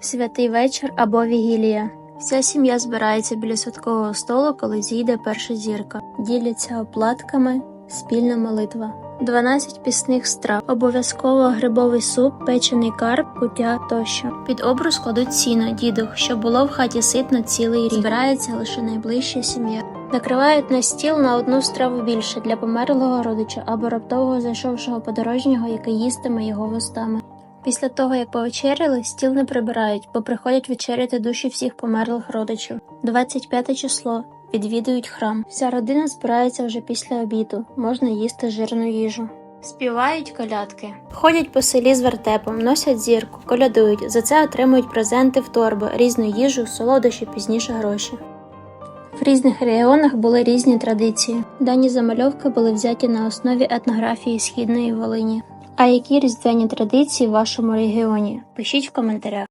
святий вечір або вігілія. Вся сім'я збирається біля святкового столу, коли зійде перша зірка. Діляться оплатками, спільна молитва. 12 пісних страв, обов'язково грибовий суп, печений карп, куття тощо. Під обрус кладуть сіно, дідух, щоб було в хаті ситно цілий рік. Збирається лише найближча сім'я. Накривають на стіл на одну страву більше для померлого родича або раптового зайшовшого подорожнього, який їстиме його вустами. Після того, як повечеряли, стіл не прибирають, бо приходять вечеряти душі всіх померлих родичів. 25 число. Відвідують храм. Вся родина збирається вже після обіду, можна їсти жирну їжу. Співають колядки. Ходять по селі з вертепом, носять зірку, колядують. За це отримують презенти в торби, різну їжу, солодощі, пізніше гроші. В різних регіонах були різні традиції. Дані замальовки були взяті на основі етнографії Східної Волині. А які різдвяні традиції в вашому регіоні? Пишіть в коментарях.